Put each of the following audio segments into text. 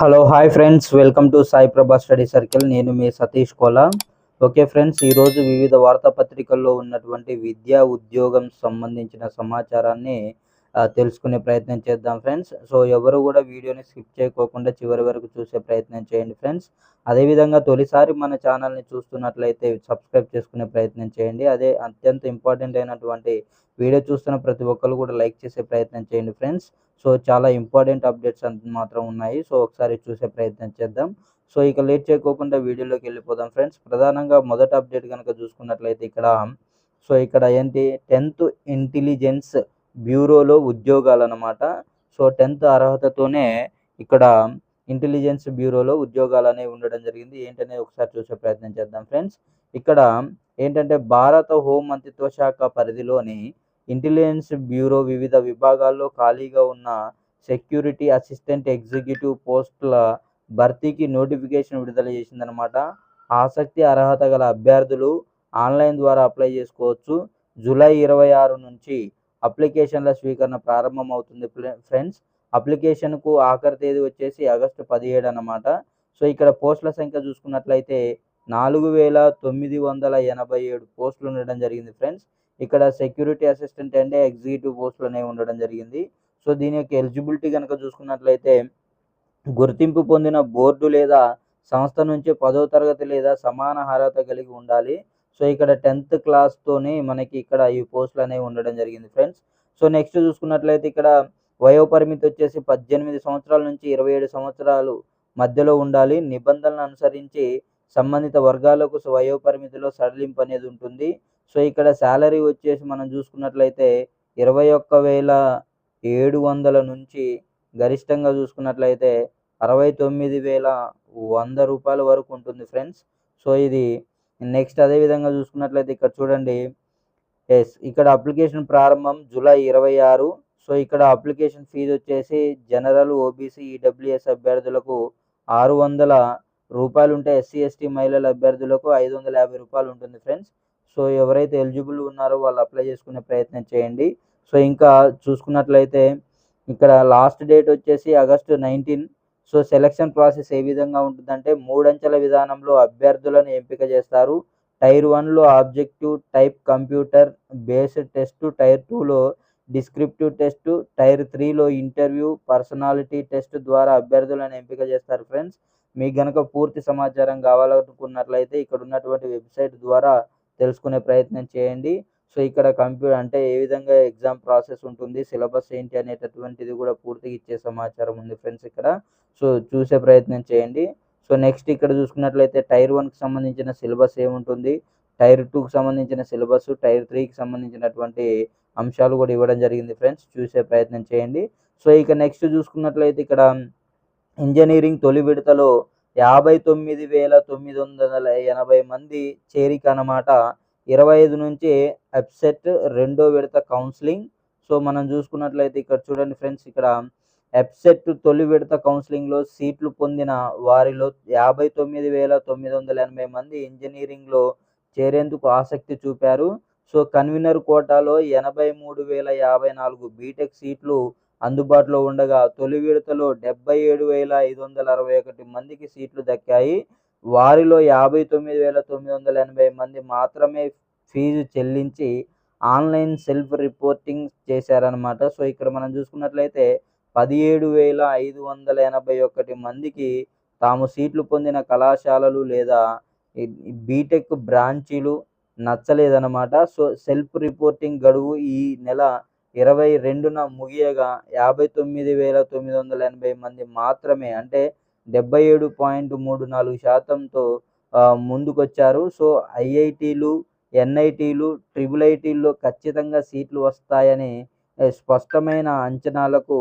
Hello hi friends welcome to Sai Prabha study circle నేను మీ Satish Kola. Okay friends ఈరోజు వివిధ వార్తాపత్రికల్లో ఉన్నటువంటి విద్యా ఉద్యోగం సంబంధించిన సమాచారాన్ని తెలుసుకునే ప్రయత్నం చేద్దాం ఫ్రెండ్స్ సో ఎవరు కూడా వీడియోని స్కిప్ చేయకోకుండా చివరి వరకు చూసే ప్రయత్నం చేయండి ఫ్రెండ్స్ అదేవిధంగా తొలిసారి మన ఛానల్ని చూస్తున్నట్లయితే సబ్స్క్రైబ్ చేసుకునే ప్రయత్నం చేయండి. అదే అత్యంత ఇంపార్టెంట్ అయినటువంటి వీడియో చూస్తున్న ప్రతి ఒక్కరు కూడా లైక్ చేసే ప్రయత్నం చేయండి ఫ్రెండ్స్ సో చాలా ఇంపార్టెంట్ అప్డేట్స్ అంత మాత్రం ఉన్నాయి. సో ఒకసారి చూసే ప్రయత్నం చేద్దాం. సో ఇక లేట్ చేయకోకుండా వీడియోలోకి వెళ్ళిపోదాం ఫ్రెండ్స్. ప్రధానంగా మొదటి అప్డేట్ కనుక చూసుకున్నట్లయితే ఇక్కడ సో ఇక్కడ ఏంటి? టెన్త్ ఇంటెలిజెన్స్ బ్యూరోలో ఉద్యోగాలు అన్నమాట సో టెన్త్ అర్హతతోనే ఇక్కడ ఇంటెలిజెన్స్ బ్యూరోలో ఉద్యోగాలు అనేవి ఉండడం జరిగింది. ఏంటనేది ఒకసారి చూసే ప్రయత్నం చేద్దాం ఫ్రెండ్స్. ఇక్కడ ఏంటంటే భారత హోం మంత్రిత్వ శాఖ పరిధిలోని ఇంటెలిజెన్స్ బ్యూరో వివిధ విభాగాల్లో ఖాళీగా ఉన్న సెక్యూరిటీ అసిస్టెంట్ ఎగ్జిక్యూటివ్ పోస్టుల భర్తీకి నోటిఫికేషన్ విడుదల చేసిందనమాట ఆసక్తి అర్హత గల అభ్యర్థులు ఆన్లైన్ ద్వారా అప్లై చేసుకోవచ్చు. జూలై ఇరవై ఆరు నుంచి అప్లికేషన్ల స్వీకరణ ప్రారంభం అవుతుంది ఫ్రెండ్స్. అప్లికేషన్కు ఆఖరి తేదీ వచ్చేసి ఆగస్టు పదిహేడు అన్నమాట. సో ఇక్కడ పోస్టుల సంఖ్య చూసుకున్నట్లయితే నాలుగు వేల తొమ్మిది వందల ఎనభై ఏడు పోస్టులు ఉండడం జరిగింది ఫ్రెండ్స్. ఇక్కడ సెక్యూరిటీ అసిస్టెంట్ అంటే ఎగ్జిక్యూటివ్ పోస్టులు అనేవి ఉండడం జరిగింది. సో దీని యొక్క ఎలిజిబిలిటీ కనుక చూసుకున్నట్లయితే గుర్తింపు పొందిన బోర్డు లేదా సంస్థ నుంచి పదో తరగతి లేదా సమాన అర్హత కలిగి ఉండాలి. సో ఇక్కడ టెన్త్ క్లాస్తోనే మనకి ఇక్కడ ఈ పోస్టులు అనేవి ఉండడం జరిగింది ఫ్రెండ్స్ సో నెక్స్ట్ చూసుకున్నట్లయితే ఇక్కడ వయో పరిమితి వచ్చేసి పద్దెనిమిది సంవత్సరాల నుంచి ఇరవై ఏడు సంవత్సరాలు మధ్యలో ఉండాలి. నిబంధనలను అనుసరించి సంబంధిత వర్గాలకు వయో పరిమితిలో సడలింపు అనేది ఉంటుంది. సో ఇక్కడ శాలరీ వచ్చేసి మనం చూసుకున్నట్లయితే ఇరవై ఒక్క వేల ఏడు వందల నుంచి గరిష్టంగా చూసుకున్నట్లయితే అరవై తొమ్మిది వేల వంద రూపాయల వరకు ఉంటుంది ఫ్రెండ్స్. సో ఇది నెక్స్ట్ అదే విధంగా చూసుకున్నట్లయితే ఇక్కడ చూడండి. ఎస్ ఇక్కడ అప్లికేషన్ ప్రారంభం జూలై ఇరవై ఆరు. సో ఇక్కడ అప్లికేషన్ ఫీజు వచ్చేసి జనరల్ ఓబీసీ ఈడబ్ల్యూఎస్ అభ్యర్థులకు ఆరు వందల రూపాయలు ఉంటే ఎస్సీ ఎస్టీ మహిళల అభ్యర్థులకు ఐదు వందల యాభై రూపాయలు ఉంటుంది ఫ్రెండ్స్. సో ఎవరైతే ఎలిజిబుల్ ఉన్నారో వాళ్ళు అప్లై చేసుకునే ప్రయత్నం చేయండి. సో ఇంకా చూసుకున్నట్లయితే ఇక్కడ లాస్ట్ డేట్ వచ్చేసి August nineteen. So selection process ఏ విధంగా ఉంటుందంటే మూడంచెల విధానంలో అభ్యర్థులను ఎంపిక చేస్తారు. టైర్ వన్లో objective type computer based test tier టూలో డిస్క్రిప్టివ్ టెస్ట్ టైర్ త్రీలో ఇంటర్వ్యూ పర్సనాలిటీ టెస్ట్ ద్వారా అభ్యర్థులను ఎంపిక చేస్తారు ఫ్రెండ్స్. మీకు గనక పూర్తి సమాచారం కావాలనుకున్నట్లయితే ఇక్కడ ఉన్నటువంటి వెబ్సైట్ ద్వారా తెలుసుకునే ప్రయత్నం చేయండి. సో ఇక్కడ కంప్యూటర్ అంటే ఏ విధంగా ఎగ్జామ్ ప్రాసెస్ ఉంటుంది సిలబస్ ఏంటి అనేటటువంటిది కూడా పూర్తిగా ఇచ్చే సమాచారం ఉంది ఫ్రెండ్స్ ఇక్కడ. సో చూసే ప్రయత్నం చేయండి. సో నెక్స్ట్ ఇక్కడ చూసుకున్నట్లయితే టైర్ వన్కి సంబంధించిన సిలబస్ ఏముంటుంది? టైర్ టూకి సంబంధించిన సిలబస్ టైర్ త్రీకి సంబంధించినటువంటి అంశాలు కూడా ఇవ్వడం జరిగింది ఫ్రెండ్స్. చూసే ప్రయత్నం చేయండి. సో ఇక నెక్స్ట్ చూసుకున్నట్లయితే ఇక్కడ ఇంజనీరింగ్ తొలి విడతలో యాభై తొమ్మిది వేల తొమ్మిది వందల ఎనభై మంది చేరిక అన్నమాట ఇరవై ఐదు నుంచి ఎప్సెట్ రెండో విడత కౌన్సిలింగ్. సో మనం చూసుకున్నట్లయితే ఇక్కడ చూడండి ఫ్రెండ్స్ ఇక్కడ ఎప్సెట్ తొలి విడత కౌన్సిలింగ్లో సీట్లు పొందిన వారిలో యాభై తొమ్మిది వేల తొమ్మిది వందల ఎనభై మంది ఇంజనీరింగ్లో చేరేందుకు ఆసక్తి చూపారు. సో కన్వీనర్ కోటాలో ఎనభై మూడు వేల యాభై నాలుగు బీటెక్ సీట్లు అందుబాటులో ఉండగా తొలి విడతలో డెబ్బై ఏడు వేల ఐదు వందల అరవై ఒకటి మందికి సీట్లు దక్కాయి. వారిలో యాభై తొమ్మిది వేల తొమ్మిది వందల ఎనభై మంది మాత్రమే ఫీజు చెల్లించి ఆన్లైన్ సెల్ఫ్ రిపోర్టింగ్ చేశారనమాట సో ఇక్కడ మనం చూసుకున్నట్లయితే పదిహేడు వేల ఐదు వందల ఎనభై ఒకటి మందికి తాము సీట్లు పొందిన కళాశాలలు లేదా బీటెక్ బ్రాంచీలు నచ్చలేదన్నమాట. సో సెల్ఫ్ రిపోర్టింగ్ గడువు ఈ నెల ఇరవై రెండున ముగియగా యాభై తొమ్మిది వేల తొమ్మిది వందల ఎనభై మంది మాత్రమే అంటే డెబ్బై ఏడు పాయింట్ మూడు నాలుగు శాతంతో ముందుకొచ్చారు. సో ఐఐటీలు ఎన్ఐటీలు ట్రిపుల్ ఐటీల్లో ఖచ్చితంగా సీట్లు వస్తాయని స్పష్టమైన అంచనాలకు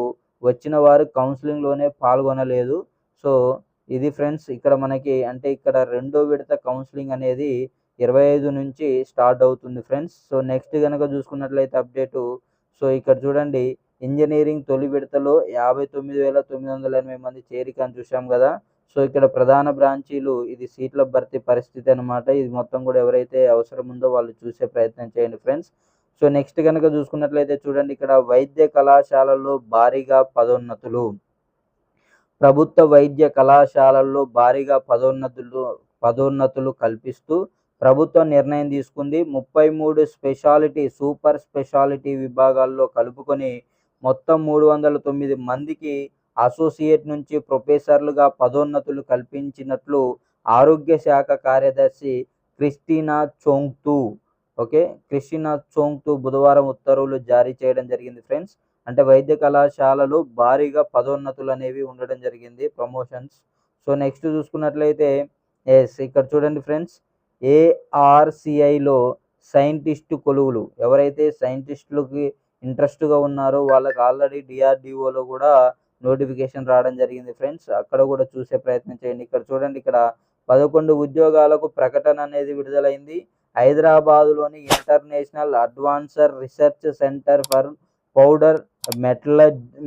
వచ్చిన వారు కౌన్సిలింగ్లోనే పాల్గొనలేదు. సో ఇది ఫ్రెండ్స్ ఇక్కడ మనకి అంటే ఇక్కడ రెండో విడత కౌన్సిలింగ్ అనేది ఇరవై ఐదు నుంచి స్టార్ట్ అవుతుంది ఫ్రెండ్స్. సో నెక్స్ట్ కనుక చూసుకున్నట్లయితే అప్డేటు సో ఇక్కడ చూడండి ఇంజనీరింగ్ తొలి విడతలో యాభై తొమ్మిది వేల తొమ్మిది వందల ఎనభై మంది చేరిక అని చూసాం కదా. సో ఇక్కడ ప్రధాన బ్రాంచీలు ఇది సీట్ల భర్తీ పరిస్థితి అనమాట ఇది మొత్తం కూడా ఎవరైతే అవసరం ఉందో వాళ్ళు చూసే ప్రయత్నం చేయండి ఫ్రెండ్స్. సో నెక్స్ట్ కనుక చూసుకున్నట్లయితే చూడండి ఇక్కడ వైద్య కళాశాలల్లో భారీగా పదోన్నతులు. ప్రభుత్వ వైద్య కళాశాలల్లో భారీగా పదోన్నతులు పదోన్నతులు కల్పిస్తూ ప్రభుత్వం నిర్ణయం తీసుకుంది. ముప్పై మూడు స్పెషాలిటీ సూపర్ స్పెషాలిటీ విభాగాల్లో కలుపుకొని మొత్తం మూడు వందల తొమ్మిది మందికి అసోసియేట్ నుంచి ప్రొఫెసర్లుగా పదోన్నతులు కల్పించినట్లు ఆరోగ్య శాఖ కార్యదర్శి Christina Chongthu okay? Christina Chongthu బుధవారం ఉత్తర్వులు జారీ చేయడం జరిగింది ఫ్రెండ్స్. అంటే వైద్య కళాశాలలు భారీగా పదోన్నతులు అనేవి ఉండడం జరిగింది ప్రమోషన్స్. సో నెక్స్ట్ చూసుకున్నట్లయితే ఎస్ ఇక్కడ చూడండి ఫ్రెండ్స్. ఏఆర్సిఐలో సైంటిస్ట్ కొలువులు. ఎవరైతే సైంటిస్టులకి ఇంట్రెస్ట్గా ఉన్నారో వాళ్ళకి ఆల్రెడీ డిఆర్డిఓలో కూడా నోటిఫికేషన్ రావడం జరిగింది ఫ్రెండ్స్. అక్కడ కూడా చూసే ప్రయత్నం చేయండి. ఇక్కడ చూడండి ఇక్కడ పదకొండు ఉద్యోగాలకు ప్రకటన అనేది విడుదలైంది. హైదరాబాదులోని international advanced research centre for powder metal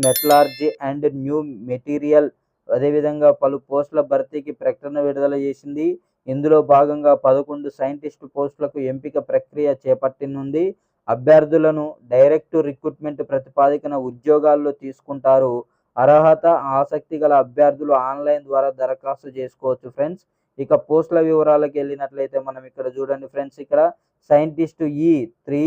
metallurgy and new material అదేవిధంగా పలు పోస్టుల భర్తీకి ప్రకటన విడుదల చేసింది. ఇందులో భాగంగా పదకొండు సైంటిస్ట్ పోస్టులకు ఎంపిక ప్రక్రియ చేపట్టనుంది. అభ్యర్థులను డైరెక్ట్ రిక్రూట్మెంట్ ప్రతిపాదికన ఉద్యోగాల్లో తీసుకుంటారు. అర్హత ఆసక్తి గల అభ్యర్థులు ఆన్లైన్ ద్వారా దరఖాస్తు చేసుకోవచ్చు ఫ్రెండ్స్. ఇక పోస్టుల వివరాలకు వెళ్ళినట్లయితే మనం ఇక్కడ చూడండి ఫ్రెండ్స్. ఇక్కడ scientist E e three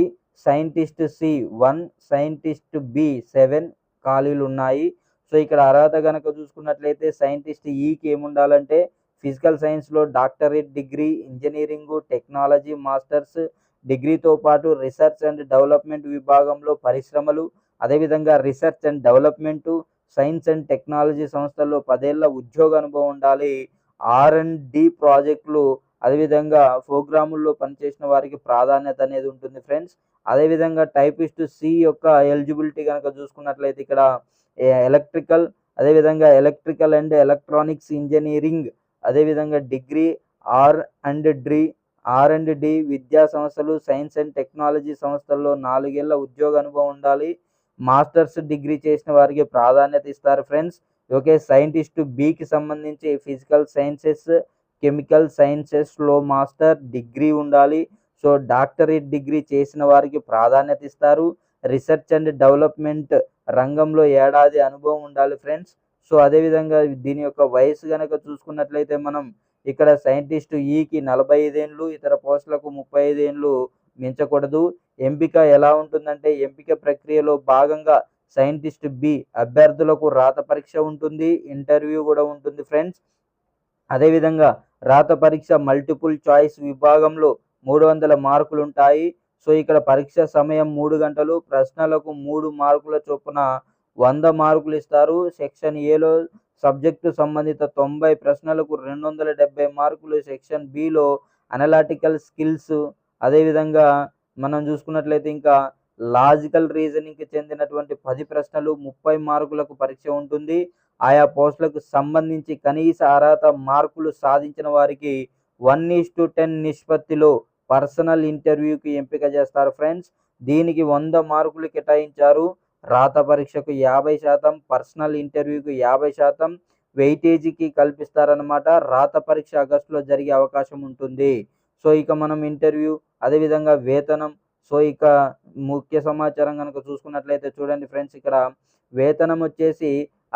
scientist C one scientist B seven ఖాళీలు ఉన్నాయి. సో ఇక్కడ అర్హత కనుక చూసుకున్నట్లయితే సైంటిస్ట్ ఈకి e ఏముండాలంటే ఫిజికల్ సైన్స్లో doctorate degree engineering technology masters డిగ్రీతో పాటు రీసెర్చ్ అండ్ డెవలప్మెంట్ విభాగంలో పరిశ్రమలు అదేవిధంగా research and development science and technology సంస్థల్లో పదేళ్ళ ఉద్యోగ అనుభవం ఉండాలి. ఆర్ అండ్ డి ప్రాజెక్టులు అదేవిధంగా ప్రోగ్రాముల్లో పనిచేసిన వారికి ప్రాధాన్యత అనేది ఉంటుంది ఫ్రెండ్స్. అదేవిధంగా టైపిస్ట్ సి యొక్క ఎలిజిబిలిటీ కనుక చూసుకున్నట్లయితే ఇక్కడ ఎలక్ట్రికల్ అదేవిధంగా ఎలక్ట్రికల్ అండ్ ఎలక్ట్రానిక్స్ ఇంజనీరింగ్ అదేవిధంగా degree R and D R and D విద్యా సంస్థలు సైన్స్ అండ్ టెక్నాలజీ సంస్థల్లో నాలుగేళ్ళ ఉద్యోగ అనుభవం ఉండాలి. మాస్టర్స్ డిగ్రీ చేసిన వారికి ప్రాధాన్యత ఇస్తారు ఫ్రెండ్స్. ఓకే సైంటిస్ట్ బికి సంబంధించి ఫిజికల్ సైన్సెస్ కెమికల్ సైన్సెస్లో మాస్టర్ డిగ్రీ ఉండాలి. సో డాక్టరేట్ డిగ్రీ చేసిన వారికి ప్రాధాన్యత ఇస్తారు. రీసెర్చ్ అండ్ డెవలప్మెంట్ రంగంలో ఏడాది అనుభవం ఉండాలి ఫ్రెండ్స్. సో అదేవిధంగా దీని యొక్క వయసు కనుక చూసుకున్నట్లయితే మనం ఇక్కడ సైంటిస్ట్ ఈకి నలభై ఐదేళ్ళు ఇతర పోస్టులకు ముప్పై ఐదేళ్ళు మించకూడదు. ఎంపిక ఎలా ఉంటుందంటే ఎంపిక ప్రక్రియలో భాగంగా సైంటిస్ట్ బి అభ్యర్థులకు రాత పరీక్ష ఉంటుంది ఇంటర్వ్యూ కూడా ఉంటుంది ఫ్రెండ్స్. అదేవిధంగా రాత పరీక్ష మల్టిపుల్ చాయిస్ విభాగంలో మూడు వందల మార్కులు ఉంటాయి సో ఇక్కడ పరీక్ష సమయం మూడు గంటలు ప్రశ్నలకు మూడు మార్కుల చొప్పున వంద మార్కులు ఇస్తారు. సెక్షన్ ఏలో సబ్జెక్టు సంబంధిత తొంభై ప్రశ్నలకు రెండు వందల డెబ్బై మార్కులు సెక్షన్ బిలో అనలాటికల్ స్కిల్స్. అదేవిధంగా మనం చూసుకున్నట్లయితే ఇంకా లాజికల్ రీజనింగ్కి చెందినటువంటి పది ప్రశ్నలు ముప్పై మార్కులకు పరీక్ష ఉంటుంది. ఆయా పోస్టులకు సంబంధించి కనీస అర్హత మార్కులు సాధించిన వారికి వన్ ఈస్ టు టెన్ నిష్పత్తిలో పర్సనల్ ఇంటర్వ్యూకి ఎంపిక చేస్తారు ఫ్రెండ్స్. దీనికి వంద మార్కులు కేటాయించారు. రాత పరీక్షకు యాభై శాతం పర్సనల్ ఇంటర్వ్యూకి యాభై శాతం వెయిటేజీకి కల్పిస్తారనమాట రాత పరీక్ష ఆగస్టులో జరిగే అవకాశం ఉంటుంది. సో ఇక మనం ఇంటర్వ్యూ అదేవిధంగా వేతనం సో ఇక ముఖ్య సమాచారం కనుక చూసుకున్నట్లయితే చూడండి ఫ్రెండ్స్ ఇక్కడ వేతనం వచ్చేసి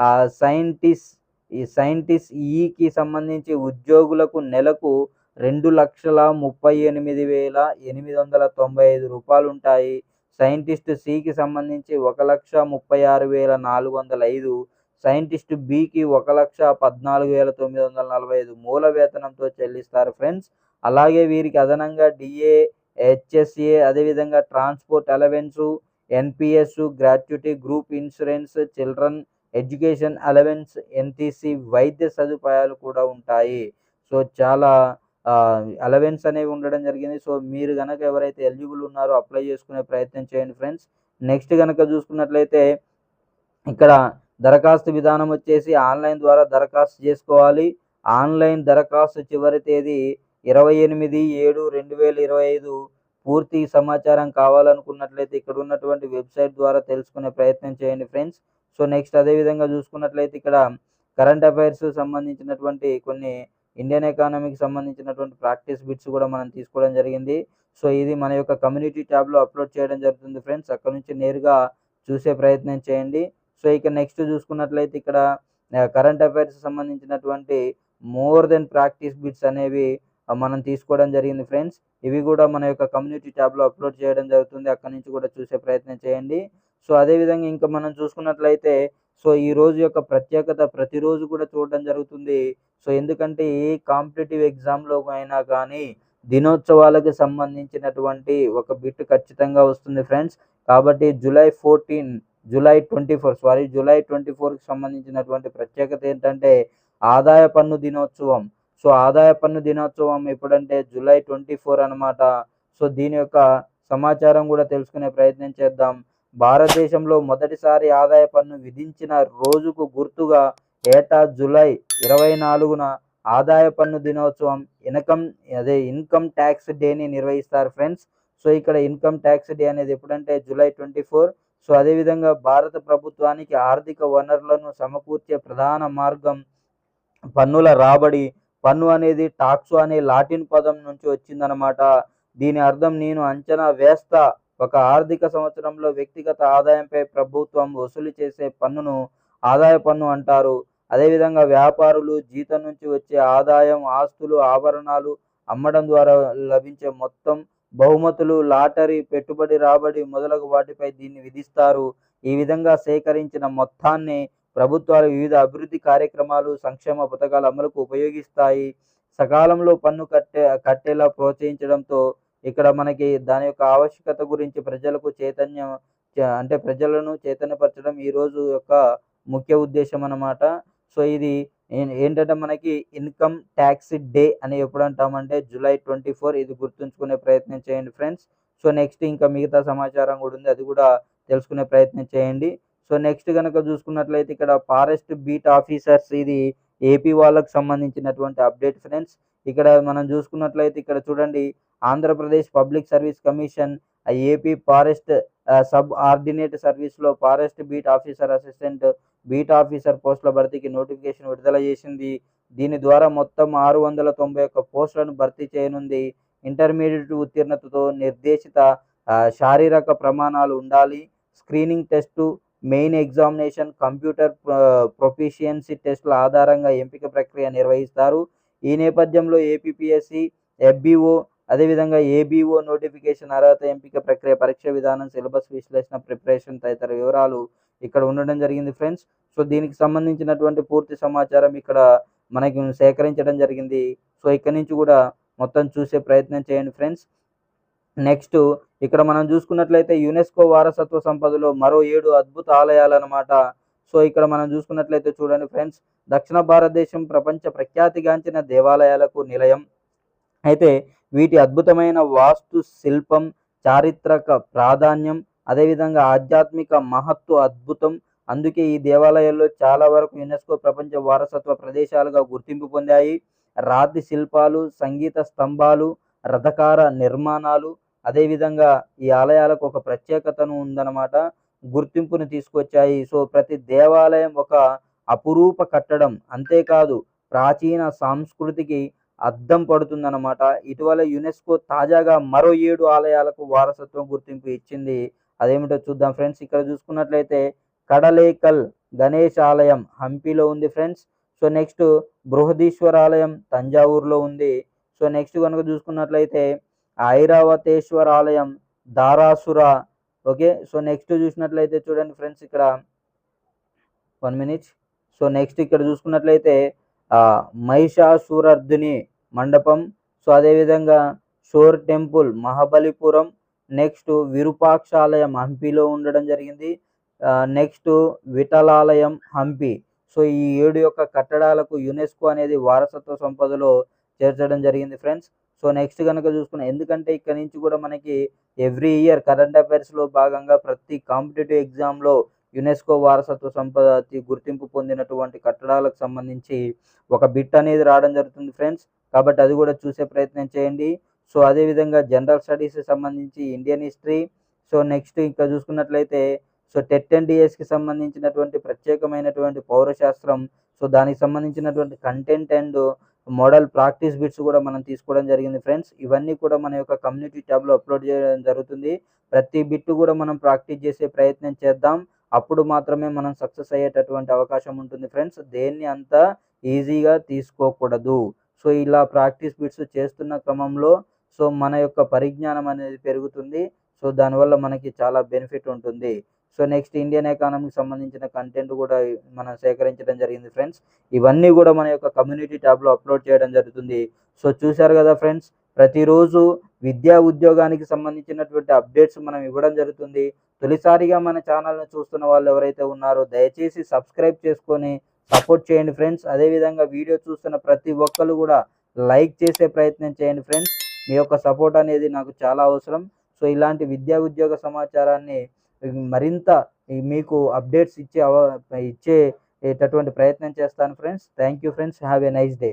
ఆ సైంటిస్ట్ ఈ సైంటిస్ట్ ఈకి సంబంధించి ఉద్యోగులకు నెలకు రెండు లక్షల ముప్పై ఎనిమిది వేల ఎనిమిది వందల తొంభై ఐదు రూపాయలు ఉంటాయి సైంటిస్ట్ సికి సంబంధించి ఒక లక్ష ముప్పై ఆరు వేల నాలుగు వందల ఐదు సైంటిస్ట్ బికి ఒక లక్ష పద్నాలుగు వేల తొమ్మిది వందల నలభై ఐదు మూల వేతనంతో చెల్లిస్తారు ఫ్రెండ్స్. అలాగే వీరికి అదనంగా డిఏ హెచ్ఎస్ఏ అదేవిధంగా transport allowance NPS gratuity group insurance children education allowance NTC వైద్య సదుపాయాలు కూడా ఉంటాయి. సో చాలా అలవెన్స్ అనేవి ఉండడం జరిగింది. సో మీరు కనుక ఎవరైతే ఎలిజిబుల్ ఉన్నారో అప్లై చేసుకునే ప్రయత్నం చేయండి ఫ్రెండ్స్ నెక్స్ట్ కనుక చూసుకున్నట్లయితే ఇక్కడ దరఖాస్తు విధానం వచ్చేసి ఆన్లైన్ ద్వారా దరఖాస్తు చేసుకోవాలి. ఆన్లైన్ దరఖాస్తు చివరి తేదీ ఇరవై ఎనిమిది ఏడు రెండు వేల ఇరవై ఐదు పూర్తి సమాచారం కావాలనుకున్నట్లయితే ఇక్కడ ఉన్నటువంటి వెబ్సైట్ ద్వారా తెలుసుకునే ప్రయత్నం చేయండి ఫ్రెండ్స్ సో నెక్స్ట్ అదేవిధంగా చూసుకున్నట్లయితే ఇక్కడ కరెంట్ అఫైర్స్ సంబంధించినటువంటి కొన్ని ఇండియన్ ఎకానమీకి సంబంధించినటువంటి ప్రాక్టీస్ బిట్స్ కూడా మనం తీసుకోవడం జరిగింది. సో ఇది మన యొక్క కమ్యూనిటీ ట్యాబ్లో అప్లోడ్ చేయడం జరుగుతుంది ఫ్రెండ్స్ అక్కడ నుంచి నేరుగా చూసే ప్రయత్నం చేయండి. సో ఇక నెక్స్ట్ చూసుకున్నట్లయితే ఇక్కడ కరెంట్ అఫైర్స్ సంబంధించినటువంటి మోర్ దెన్ ప్రాక్టీస్ బిట్స్ అనేవి మనం తీసుకోవడం జరిగింది ఫ్రెండ్స్ ఇవి కూడా మన యొక్క కమ్యూనిటీ ట్యాబ్లో అప్లోడ్ చేయడం జరుగుతుంది. అక్కడ నుంచి కూడా చూసే ప్రయత్నం చేయండి. సో అదేవిధంగా ఇంకా మనం చూసుకున్నట్లయితే సో ఈ రోజు యొక్క ప్రత్యేకత ప్రతిరోజు కూడా చూడడం జరుగుతుంది. సో ఎందుకంటే ఏ కాంపిటేటివ్ ఎగ్జామ్లో అయినా కానీ దినోత్సవాలకు సంబంధించినటువంటి ఒక బిట్ ఖచ్చితంగా వస్తుంది ఫ్రెండ్స్. కాబట్టి July fourteen July twenty four sorry July twenty ఫోర్కి సంబంధించినటువంటి ప్రత్యేకత ఏంటంటే ఆదాయ పన్ను దినోత్సవం. సో ఆదాయ పన్ను దినోత్సవం ఎప్పుడంటే జూలై ట్వంటీ ఫోర్ అనమాట సో దీని యొక్క సమాచారం కూడా తెలుసుకునే ప్రయత్నం చేద్దాం. భారతదేశంలో మొదటిసారి ఆదాయ పన్ను విధించిన రోజుకు గుర్తుగా ఏటా జూలై ఇరవై నాలుగున ఆదాయ పన్ను దినోత్సవం ఇన్కమ్ అదే ఇన్కమ్ ట్యాక్స్ డేని నిర్వహిస్తారు ఫ్రెండ్స్. సో ఇక్కడ ఇన్కమ్ ట్యాక్స్ డే అనేది ఎప్పుడంటే జూలై ట్వంటీ ఫోర్. సో అదేవిధంగా భారత ప్రభుత్వానికి ఆర్థిక వనరులను సమకూర్చే ప్రధాన మార్గం పన్నుల రాబడి. పన్ను అనేది టాక్సో అనే లాటిన్ పదం నుంచి వచ్చిందనమాట దీని అర్థం నేను అంచనా వేస్తా ఒక ఆర్థిక సంవత్సరంలో వ్యక్తిగత ఆదాయంపై ప్రభుత్వం వసూలు చేసే పన్నును ఆదాయ పన్ను అంటారు. అదేవిధంగా వ్యాపారులు జీతం నుంచి వచ్చే ఆదాయం ఆస్తులు ఆభరణాలు అమ్మడం ద్వారా లభించే మొత్తం బహుమతులు లాటరీ పెట్టుబడి రాబడి మొదలగు వాటిపై దీన్ని విధిస్తారు. ఈ విధంగా సేకరించిన మొత్తాన్ని ప్రభుత్వాలు వివిధ అభివృద్ధి కార్యక్రమాలు సంక్షేమ పథకాల అమలుకు ఉపయోగిస్తాయి. సకాలంలో పన్ను కట్టే కట్టేలా ప్రోత్సహించడంతో ఇక్కడ మనకి దాని యొక్క ఆవశ్యకత గురించి ప్రజలకు చైతన్యం అంటే ప్రజలను చైతన్యపరచడం ఈ రోజు యొక్క ముఖ్య ఉద్దేశం అన్నమాట. సో ఇది ఏంటంటే మనకి ఇన్కమ్ ట్యాక్స్ డే అని ఎప్పుడు అంటామంటే జూలై ట్వంటీ ఫోర్ ఇది గుర్తుంచుకునే ప్రయత్నం చేయండి ఫ్రెండ్స్. సో నెక్స్ట్ ఇంకా మిగతా సమాచారం కూడా ఉంది అది కూడా తెలుసుకునే ప్రయత్నం చేయండి. సో నెక్స్ట్ కనుక చూసుకున్నట్లయితే ఇక్కడ ఫారెస్ట్ బీట్ ఆఫీసర్స్ ఇది ఏపీ వాళ్ళకు సంబంధించినటువంటి అప్డేట్ ఫ్రెండ్స్. ఇక్కడ మనం చూసుకున్నట్లయితే ఇక్కడ చూడండి Andhra Pradesh public service commission AP forest subordinate సర్వీస్లో forest beat officer assistant beat officer పోస్టుల భర్తీకి నోటిఫికేషన్ విడుదల చేసింది. దీని ద్వారా మొత్తం ఆరు వందల తొంభై ఒక్క పోస్టులను భర్తీ చేయనుంది. ఇంటర్మీడియట్ ఉత్తీర్ణతతో నిర్దేశిత శారీరక ప్రమాణాలు ఉండాలి. Screening test main examination computer proficiency టెస్టుల ఆధారంగా ఎంపిక ప్రక్రియ నిర్వహిస్తారు. ఈ నేపథ్యంలో ఏపీపీఎస్సి ఎఫ్బీఓ అదేవిధంగా ఏబిఓ నోటిఫికేషన్ అర్హత ఎంపిక ప్రక్రియ పరీక్ష విధానం సిలబస్ విశ్లేషణ ప్రిపరేషన్ తదితర వివరాలు ఇక్కడ ఉండడం జరిగింది ఫ్రెండ్స్. సో దీనికి సంబంధించినటువంటి పూర్తి సమాచారం ఇక్కడ మనకి సేకరించడం జరిగింది. సో ఇక్కడ నుంచి కూడా మొత్తం చూసే ప్రయత్నం చేయండి ఫ్రెండ్స్. నెక్స్ట్ ఇక్కడ మనం చూసుకున్నట్లయితే యునెస్కో వారసత్వ సంపదలో మరో ఏడు అద్భుత ఆలయాలు అన్నమాట. సో ఇక్కడ మనం చూసుకున్నట్లయితే చూడండి ఫ్రెండ్స్ దక్షిణ భారతదేశం ప్రపంచ ప్రఖ్యాతిగాంచిన దేవాలయాలకు నిలయం. అయితే వీటి అద్భుతమైన వాస్తు శిల్పం చారిత్రక ప్రాధాన్యం అదేవిధంగా ఆధ్యాత్మిక మహత్వ అద్భుతం. అందుకే ఈ దేవాలయాల్లో చాలా వరకు యునెస్కో ప్రపంచ వారసత్వ ప్రదేశాలుగా గుర్తింపు పొందాయి. రాతి శిల్పాలు సంగీత స్తంభాలు రథకార నిర్మాణాలు అదేవిధంగా ఈ ఆలయాలకు ఒక ప్రత్యేకతను ఉందన్నమాట. గుర్తింపును తీసుకొచ్చాయి. సో ప్రతి దేవాలయం ఒక అపురూప కట్టడం అంతేకాదు ప్రాచీన సంస్కృతికి అద్దం పడుతుందన్నమాట. ఇటీవల యునెస్కో తాజాగా మరో ఏడు ఆలయాలకు వారసత్వం గుర్తింపు ఇచ్చింది. అదేమిటో చూద్దాం ఫ్రెండ్స్. ఇక్కడ చూసుకున్నట్లయితే కడలేకల్ గణేష్ ఆలయం హంపీలో ఉంది ఫ్రెండ్స్. సో నెక్స్ట్ బృహదీశ్వర ఆలయం తంజావూరులో ఉంది. సో నెక్స్ట్ కనుక చూసుకున్నట్లయితే ఐరావతేశ్వర ఆలయం దారాసుర ఓకే? సో నెక్స్ట్ చూసినట్లయితే చూడండి ఫ్రెండ్స్ ఇక్కడ. One minute. సో నెక్స్ట్ ఇక్కడ చూసుకున్నట్లయితే ఆ, మహిషాసురర్ధుని మండపం. సో అదేవిధంగా షోర్ టెంపుల్ మహాబలిపురం. నెక్స్ట్ విరూపాక్షాలయం హంపీలో ఉండడం జరిగింది. నెక్స్ట్ విఠలాలయం హంపి. సో ఈ ఏడు యొక్క కట్టడాలకు యునెస్కో అనేది వారసత్వ సంపదలో చేర్చడం జరిగింది ఫ్రెండ్స్. సో నెక్స్ట్ కనుక చూసుకున్నాం ఎందుకంటే ఇక్కడ నుంచి కూడా మనకి ఎవ్రీ ఇయర్ కరెంట్ అఫైర్స్లో భాగంగా ప్రతి కాంపిటేటివ్ ఎగ్జామ్లో యునెస్కో వారసత్వ సంపద గుర్తింపు పొందినటువంటి కట్టడాలకు సంబంధించి ఒక బిట్ అనేది రావడం జరుగుతుంది ఫ్రెండ్స్. కాబట్టి అది కూడా చూసే ప్రయత్నం చేయండి. సో అదేవిధంగా జనరల్ స్టడీస్కి సంబంధించి ఇండియన్ హిస్టరీ. సో నెక్స్ట్ ఇంకా చూసుకున్నట్లయితే సో టెట్ అండ్ డిఎస్కి సంబంధించినటువంటి ప్రత్యేకమైనటువంటి పౌరశాస్త్రం. సో దానికి సంబంధించినటువంటి content and model practice bits కూడా మనం తీసుకోవడం జరిగింది ఫ్రెండ్స్. ఇవన్నీ కూడా మన యొక్క కమ్యూనిటీ ట్యాబ్లో అప్లోడ్ చేయడం జరుగుతుంది. ప్రతి బిట్ కూడా మనం ప్రాక్టీస్ చేసే ప్రయత్నం చేద్దాం. అప్పుడు మాత్రమే మనం సక్సెస్ అయ్యేటటువంటి అవకాశం ఉంటుంది ఫ్రెండ్స్. దేన్ని అంత ఈజీగా తీసుకోకూడదు. సో ఇలా ప్రాక్టీస్ బిట్స్ చేస్తున్న క్రమంలో సో మన యొక్క పరిజ్ఞానం అనేది పెరుగుతుంది. సో దానివల్ల మనకి చాలా బెనిఫిట్ ఉంటుంది. సో నెక్స్ట్ ఇండియన్ ఎకానమీకి సంబంధించిన కంటెంట్ కూడా మనం సేకరించడం జరిగింది ఫ్రెండ్స్ ఇవన్నీ కూడా మన యొక్క కమ్యూనిటీ ట్యాబ్లో అప్లోడ్ చేయడం జరుగుతుంది. సో చూశారు కదా ఫ్రెండ్స్ ప్రతిరోజు విద్యా ఉద్యోగానికి సంబంధించినటువంటి అప్డేట్స్ మనం ఇవ్వడం జరుగుతుంది. తొలిసారిగా మన ఛానల్ను చూస్తున్న వాళ్ళు ఎవరైతే ఉన్నారో దయచేసి సబ్స్క్రైబ్ చేసుకొని సపోర్ట్ చేయండి ఫ్రెండ్స్ అదేవిధంగా వీడియో చూస్తున్న ప్రతి ఒక్కరు కూడా లైక్ చేసే ప్రయత్నం చేయండి ఫ్రెండ్స్ మీ యొక్క సపోర్ట్ అనేది నాకు చాలా అవసరం. సో ఇలాంటి విద్యా ఉద్యోగ సమాచారాన్ని మరింత మీకు అప్డేట్స్ ఇచ్చే అవ ఇచ్చేటటువంటి ప్రయత్నం చేస్తాను friends. Thank you friends. Have a nice day.